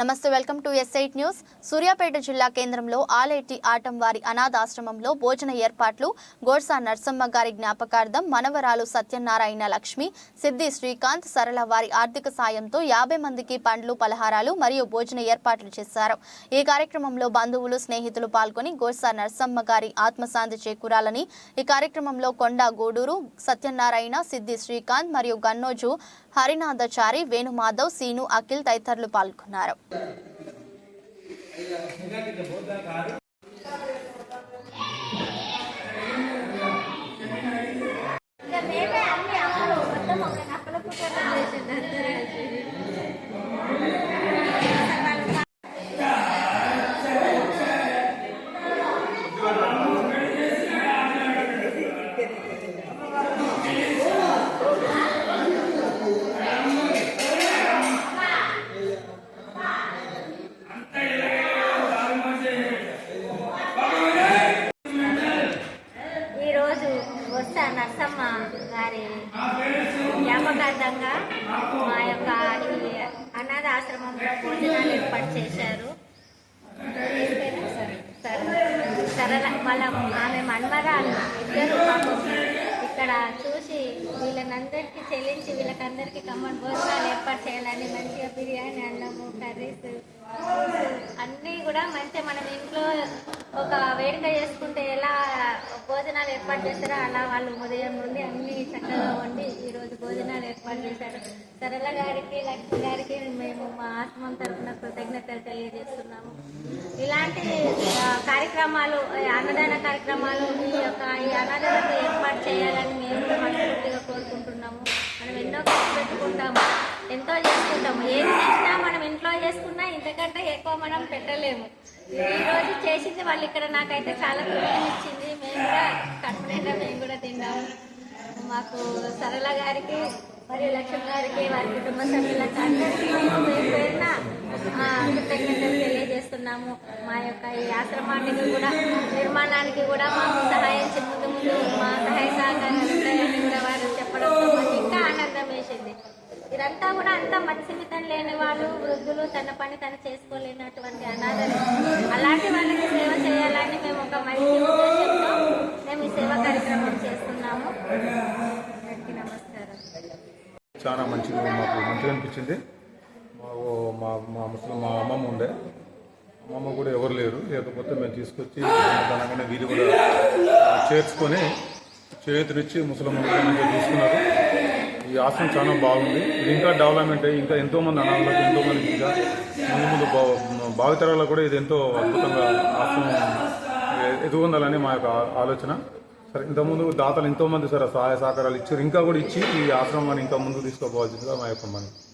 నమస్తే welcome to S eight news. Suryapet జిల్లా కేంద్రంలో ఆలేటి ఆటం వారి అనాథాశ్రమంలో భోజన ఏర్పాట్లు. గోడ్సా నర్సమ్మ గారి జ్ఞాపకార్థం మనవరాలు సత్యనారాయణ లక్ష్మి సిద్ధి శ్రీకాంత్ సరళ వారి ఆర్థిక సాయంతో యాభై మందికి పండ్లు పలహారాలు మరియు భోజన ఏర్పాట్లు చేశారు. ఈ కార్యక్రమంలో బంధువులు స్నేహితులు పాల్గొని గోడ్సా నర్సమ్మ గారి ఆత్మశాంతి చేకూరాలని ఈ కార్యక్రమంలో కొండ గూడూరు సత్యనారాయణ సిద్ధి శ్రీకాంత్ మరియు గన్నోజు హరినాథచారి వేణుమాధవ్ సీను అఖిల్ తదితరులు పాల్గొన్నారు. बहुत आरोप ఈరోజు వస్తా నర్సమ్మ గారి జ్ఞాపకార్థంగా మా యొక్క ఈ అనాథ ఆశ్రమంలో భోజనాలు ఏర్పాటు చేశారు. సరళ వాళ్ళ ఆమె మన్మరాలు ఇద్దరు ఇక్కడ చూసి వీళ్ళనందరికీ చెల్లించి వీళ్ళకందరికీ కమ్మని భోజనాలు ఏర్పాటు చేయాలని మంచిగా బిర్యానీ అన్నము కర్రీస్ అన్నీ కూడా మంచిగా మనం ఇంట్లో ఒక వేడుక చేసుకుంటే ఎలా భోజనాలు ఏర్పాటు చేస్తారో అలా వాళ్ళు ఉదయం నుండి అన్ని చక్కగా వండి ఈరోజు భోజనాలు ఏర్పాటు చేశారు. సరళ గారికి లక్ష్మి గారికి మేము మా ఆశ్రమం తరఫున కృతజ్ఞతలు తెలియజేస్తున్నాము. ఇలాంటి కార్యక్రమాలు అన్నదాన కార్యక్రమాలు ఈ యొక్క ఈ అన్నదానకు ఏర్పాటు చేయాలని మేము మనస్ఫూర్తిగా కోరుకుంటున్నాము. మనం ఎన్నో ఖర్చు పెట్టుకుంటాము. ఎంతో చేసుకుంటాము. ఏది చేసినా మనం ఇంట్లో చేసుకున్నా ఇంతకంటే ఎక్కువ మనం పెట్టలేము. ఈ రోజు చేసింది వాళ్ళు ఇక్కడ నాకైతే చాలా తృప్తిని ఇచ్చింది మేము కూడా కట్టుకునేట మేము కూడా తిన్నాము. మాకు సరళ గారికి మరియు లక్ష్మి గారికి వారి కుటుంబ సభ్యులకు అందరికీ మేము పేరు పేరున కృతజ్ఞతలు తెలియజేస్తున్నాము. మా యొక్క ఈ ఆశ్రమానికి కూడా నిర్మాణానికి కూడా మాకు సహాయం చే- ముందు ముందు మా సహాయ సహకారాలు కూడా వారు చెప్పడంతో మాకు ఇంకా ఆనందం వేసింది ఇదంతా కూడా అంత మత్స్యమితం లేని వాళ్ళు వృద్ధులు తన పని తను చేసుకోలేనటువంటి అనాథలు. అలాంటి వాళ్ళకి సేవ చేయాలని మేము ఒక మంచి ఉద్దేశంతో మేము ఈ సేవా కార్యక్రమం చేస్తున్నాము. నమస్కారం. చాలా మంచిగా మాకు మంచిగా అనిపించింది. మాకు మా మా ముసలి మా అమ్మమ్మ ఉండే. అమ్మమ్మ కూడా ఎవరు లేరు. లేకపోతే మేము తీసుకొచ్చి దానిగానే వీళ్ళు కూడా చేర్చుకొని చేతినిచ్చి ముసలమ్మ తీసుకున్నారు. ఈ ఆశ్రమం చాలా బాగుంది. ఇది ఇంకా డెవలప్మెంట్ ఇంకా ఎంతోమంది అనాథలకు ఎంతో ఇంకా ముందు ముందు భా- భావితరాలకు కూడా ఇది ఎంతో అద్భుతంగా ఆశ్రమం ఎదుగుందాలని మా యొక్క ఆలోచన. సరే ఇంతకుముందు దాతలు ఎంతోమంది సార్ సరే సహాయ సహకారాలు ఇచ్చారు. ఇంకా కూడా ఇచ్చి ఈ ఆశ్రమాన్ని ఇంకా ముందుకు తీసుకోపోవాల్సిందిగా మా యొక్క మనకి